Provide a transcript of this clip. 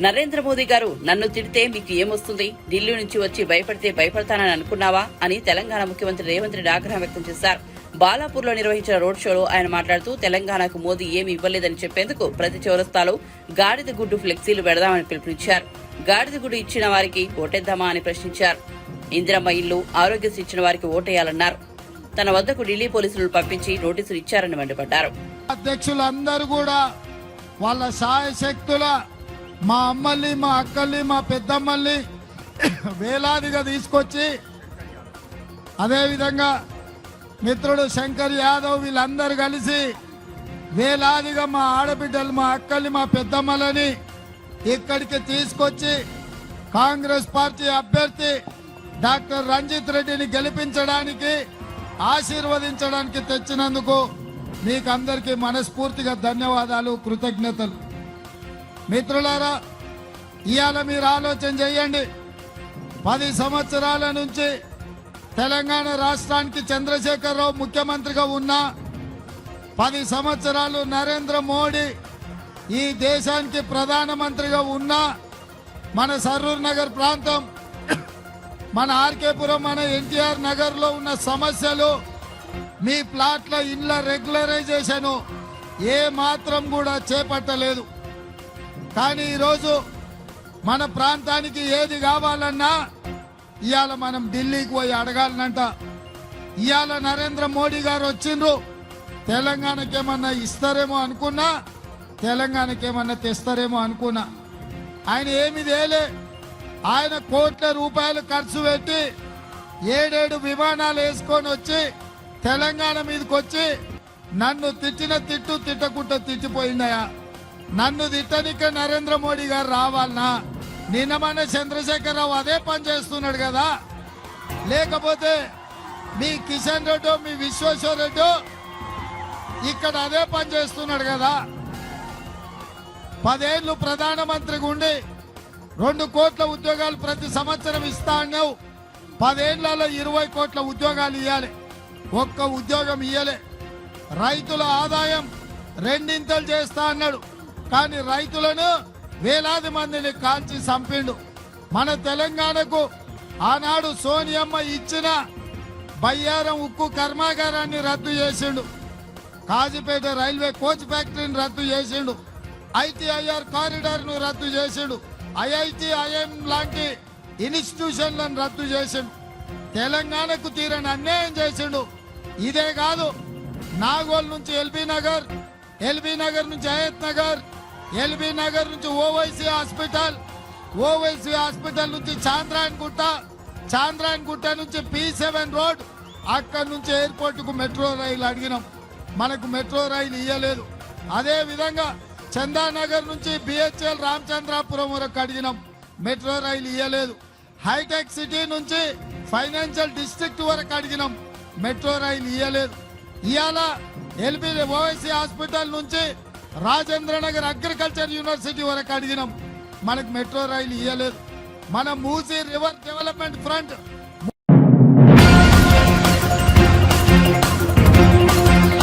నరేంద్ర మోదీ గారు నన్ను తిడితే మీకు ఏమొస్తుంది? ఢిల్లీ నుంచి వచ్చి భయపడితే భయపడతానని అనుకున్నావా? అని తెలంగాణ ముఖ్యమంత్రి రేవంత్ రెడ్డి ఆగ్రహం వ్యక్తం చేశారు. బాలాపూర్లో నిర్వహించిన రోడ్ షోలో ఆయన మాట్లాడుతూ తెలంగాణకు మోదీ ఏమి ఇవ్వలేదని చెప్పేందుకు ప్రతి చౌరస్తాలో గాడిద గుడ్డు ఫ్లెక్సీలు పెడదామని పిలుపునిచ్చారు. గాడిద గుడ్డు ఇచ్చిన వారికి ఓటేద్దామా అని ప్రశ్నించారు. ఇందిరమ్మ ఇల్లు ఆరోగ్యశ్రీ ఇచ్చిన వారికి ఓటేయాలన్నారు. తన వద్దకు ఢిల్లీ పోలీసులు పంపించి నోటీసులు ఇచ్చారని మండిపడ్డారు. అధ్యక్షులందరూ కూడా వాళ్ళ సాయశక్తుల మా అమ్మల్ని మా అక్కల్ని మా పెద్దమ్మల్ని వేలాదిగా తీసుకొచ్చి అదేవిధంగా మిత్రుడు శంకర్ యాదవ్ వీళ్ళందరూ కలిసి వేలాదిగా మా ఆడబిడ్డలు మా అక్కల్ని మా పెద్దమ్మలని ఇక్కడికి తీసుకొచ్చి కాంగ్రెస్ పార్టీ అభ్యర్థి డాక్టర్ రంజిత్ రెడ్డిని గెలిపించడానికి ఆశీర్వదించడానికి తెచ్చినందుకు మీకు అందరికీ మనస్ఫూర్తిగా ధన్యవాదాలు కృతజ్ఞతలు. మిత్రులారా ఇవాళ మీరు ఆలోచన చేయండి. పది సంవత్సరాల నుంచి తెలంగాణ రాష్ట్రానికి చంద్రశేఖరరావు ముఖ్యమంత్రిగా ఉన్నా పది సంవత్సరాలు నరేంద్ర మోడీ ఈ దేశానికి ప్రధానమంత్రిగా ఉన్నా మన సరూర్ నగర్ ప్రాంతం మన ఆర్కేపురం మన ఎన్టీఆర్ నగర్లో ఉన్న సమస్యలు మీ ప్లాట్ల ఇండ్ల రెగ్యులరైజేషన్ ఏ మాత్రం కూడా చేపట్టలేదు. కానీ ఈరోజు మన ప్రాంతానికి ఏది కావాలన్నా ఇవాళ మనం ఢిల్లీకి పోయి అడగాలనంట. ఇవాళ నరేంద్ర మోడీ గారు వచ్చిండ్రు. తెలంగాణకి ఏమన్నా ఇస్తారేమో అనుకున్నా తెలంగాణకి ఏమన్నా తెస్తారేమో అనుకున్నా. ఆయన ఏమి తేలే. ఆయన కోట్ల రూపాయలు ఖర్చు పెట్టి ఏడేడు విమానాలు వేసుకొని వచ్చి తెలంగాణ మీదకి వచ్చి నన్ను తిట్టిన తిట్టు తిట్టకుండా తిట్టిపోయిందయా నన్ను తిట్టనిక నరేంద్ర మోడీ గారు రావాలనా? నిన్న మన చంద్రశేఖరరావు అదే పని చేస్తున్నాడు కదా. లేకపోతే మీ కిషన్ రెడ్డి మీ విశ్వేశ్వర రెడ్డి ఇక్కడ అదే పని చేస్తున్నాడు కదా. పదేళ్ళు ప్రధానమంత్రిగా ఉండి రెండు కోట్ల ఉద్యోగాలు ప్రతి సంవత్సరం ఇస్తా అన్నావు. పదేళ్ళలో ఇరవై కోట్ల ఉద్యోగాలు ఇవ్వాలి ఒక్క ఉద్యోగం ఇయ్యలే. రైతుల ఆదాయం రెండింతలు చేస్తా అన్నాడు. కానీ రైతులను వేలాది మందిని కాల్చి చంపిండు. మన తెలంగాణకు ఆనాడు సోనియమ్మ ఇచ్చిన బయ్యారం ఉక్కు కర్మాగారాన్ని రద్దు చేసిండు. కాజీపేట రైల్వే కోచ్ ఫ్యాక్టరీని రద్దు చేసిండు. ఐటీఐఆర్ కారిడార్ను రద్దు చేసిండు. ఐఐటి ఐఎం లాంటి ఇన్స్టిట్యూషన్లను రద్దు చేసిండు. తెలంగాణకు తీరని అన్యాయం చేసిండు. ఇదే కాదు నాగోల్ నుంచి ఎల్బీ నగర్ ఎల్బీ నగర్ నుంచి అయత్ నగర్ ఎల్బీ నగర్ నుంచి ఓవైసీ హాస్పిటల్ ఓవైసీ హాస్పిటల్ నుంచి చాంద్రాయన్ గుట్ట చాంద్రాయన్ గుట్ట నుంచి పి సెవెన్ రోడ్ అక్కడి నుంచి ఎయిర్పోర్ట్కు మెట్రో రైలు అడిగినాం. మనకు మెట్రో రైలు ఇయ్యలేదు. అదే విధంగా చందానగర్ నుంచి బిహెచ్ఎల్ రామచంద్రాపురం వరకు అడిగినాం. మెట్రో రైలు ఇయ్యలేదు. హైటెక్ సిటీ నుంచి ఫైనాన్షియల్ డిస్ట్రిక్ట్ వరకు అడిగినాం. మెట్రో రైలు ఇయ్యలేదు. ఇవాళ ఎల్బీ ఓవైసీ హాస్పిటల్ నుంచి రాజేంద్ర నగర్ అగ్రికల్చర్ యూనివర్సిటీ వరకు అడిగినాం. మనకు మెట్రో రైలు ఇయ్యలేదు. మన మూసీ రివర్ డెవలప్మెంట్ ఫ్రంట్